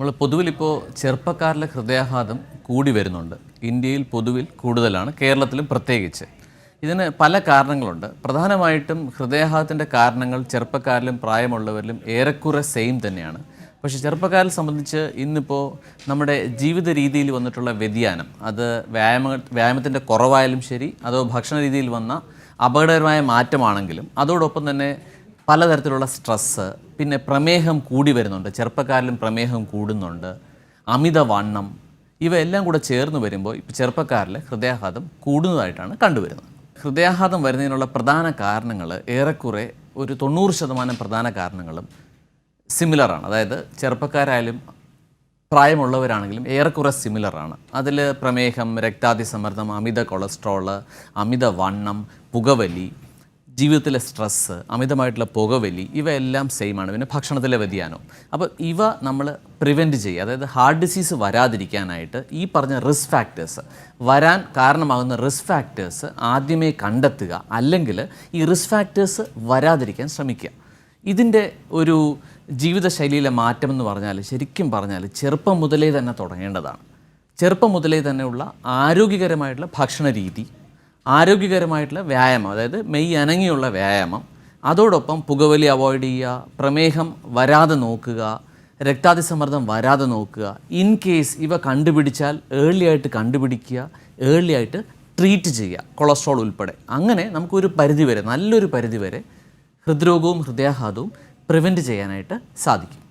നമ്മൾ പൊതുവിൽ ഇപ്പോൾ ചെറുപ്പക്കാരിലെ ഹൃദയാഘാതം കൂടി വരുന്നുണ്ട്. ഇന്ത്യയിൽ പൊതുവിൽ കൂടുതലാണ് കേരളത്തിലും പ്രത്യേകിച്ച്. ഇതിന് പല കാരണങ്ങളുണ്ട്. പ്രധാനമായിട്ടും ഹൃദയാഘാതത്തിന്റെ കാരണങ്ങൾ ചെറുപ്പക്കാരിലും പ്രായമുള്ളവരിലും ഏറെക്കുറെ സെയിം തന്നെയാണ്. പക്ഷേ ചെറുപ്പക്കാരെ സംബന്ധിച്ച് ഇന്നിപ്പോൾ നമ്മുടെ ജീവിത രീതിയിൽ വന്നിട്ടുള്ള വ്യതിയാനം അത് വ്യായാമ വ്യായാമത്തിന്റെ കുറവായാലും ശരി അതോ ഭക്ഷണ രീതിയിൽ വന്ന അപകടകരമായ മാറ്റമാണെങ്കിലും അതോടൊപ്പം തന്നെ പലതരത്തിലുള്ള സ്ട്രെസ്സ് പിന്നെ പ്രമേഹം കൂടി വരുന്നുണ്ട്. ചെറുപ്പക്കാരിലും പ്രമേഹം കൂടുന്നുണ്ട്. അമിതവണ്ണം ഇവയെല്ലാം കൂടെ ചേർന്ന് വരുമ്പോൾ ഇപ്പോൾ ചെറുപ്പക്കാരിൽ ഹൃദയാഘാതം കൂടുന്നതായിട്ടാണ് കണ്ടുവരുന്നത്. ഹൃദയാഘാതം വരുന്നതിനുള്ള പ്രധാന കാരണങ്ങൾ ഏറെക്കുറെ ഒരു തൊണ്ണൂറ് ശതമാനം പ്രധാന കാരണങ്ങളും സിമിലറാണ് അതായത് ചെറുപ്പക്കാരായാലും പ്രായമുള്ളവരാണെങ്കിലും ഏറെക്കുറെ സിമിലറാണ് അതിൽ പ്രമേഹം രക്താതിസമ്മർദ്ദം അമിത കൊളസ്ട്രോൾ അമിതവണ്ണം പുകവലി ജീവിതത്തിലെ സ്ട്രെസ്സ് അമിതമായിട്ടുള്ള പുകവലി ഇവയെല്ലാം സെയിമാണ് പിന്നെ ഭക്ഷണത്തിലെ വ്യതിയാനം. അപ്പോൾ ഇവ നമ്മൾ പ്രിവെന്റ് ചെയ്യുക. അതായത് ഹാർട്ട് ഡിസീസ് വരാതിരിക്കാനായിട്ട് ഈ പറഞ്ഞ റിസ്ക് ഫാക്ടേഴ്സ് വരാൻ കാരണമാകുന്ന റിസ്ക് ഫാക്ടേഴ്സ് ആദ്യമേ കണ്ടെത്തുക. അല്ലെങ്കിൽ ഈ റിസ്ക് ഫാക്ടേഴ്സ് വരാതിരിക്കാൻ ശ്രമിക്കുക. ഇതിന്റെ ഒരു ജീവിതശൈലിയിലെ മാറ്റം എന്ന് പറഞ്ഞാൽ ശരിക്കും പറഞ്ഞാൽ ചെറുപ്പം മുതലേ തന്നെ തുടങ്ങേണ്ടതാണ്. ചെറുപ്പം മുതലേ തന്നെയുള്ള ആരോഗ്യകരമായിട്ടുള്ള ഭക്ഷണ രീതി ആരോഗ്യകരമായിട്ടുള്ള വ്യായാമം അതായത് മെയ് അനങ്ങിയുള്ള വ്യായാമം. അതോടൊപ്പം പുകവലി അവോയ്ഡ് ചെയ്യുക പ്രമേഹം വരാതെ നോക്കുക രക്താതിസമ്മർദ്ദം വരാതെ നോക്കുക. ഇൻ കേസ് ഇവ കണ്ടുപിടിച്ചാൽ ഏർലി ആയിട്ട് കണ്ടുപിടിക്കുക ഏർലി ആയിട്ട് ട്രീറ്റ് ചെയ്യുക കൊളസ്ട്രോൾ ഉൾപ്പെടെ. അങ്ങനെ നമുക്കൊരു പരിധിവരെ നല്ലൊരു പരിധിവരെ ഹൃദ്രോഗവും ഹൃദയാഘാതവും പ്രിവെന്റ് ചെയ്യാനായിട്ട് സാധിക്കും.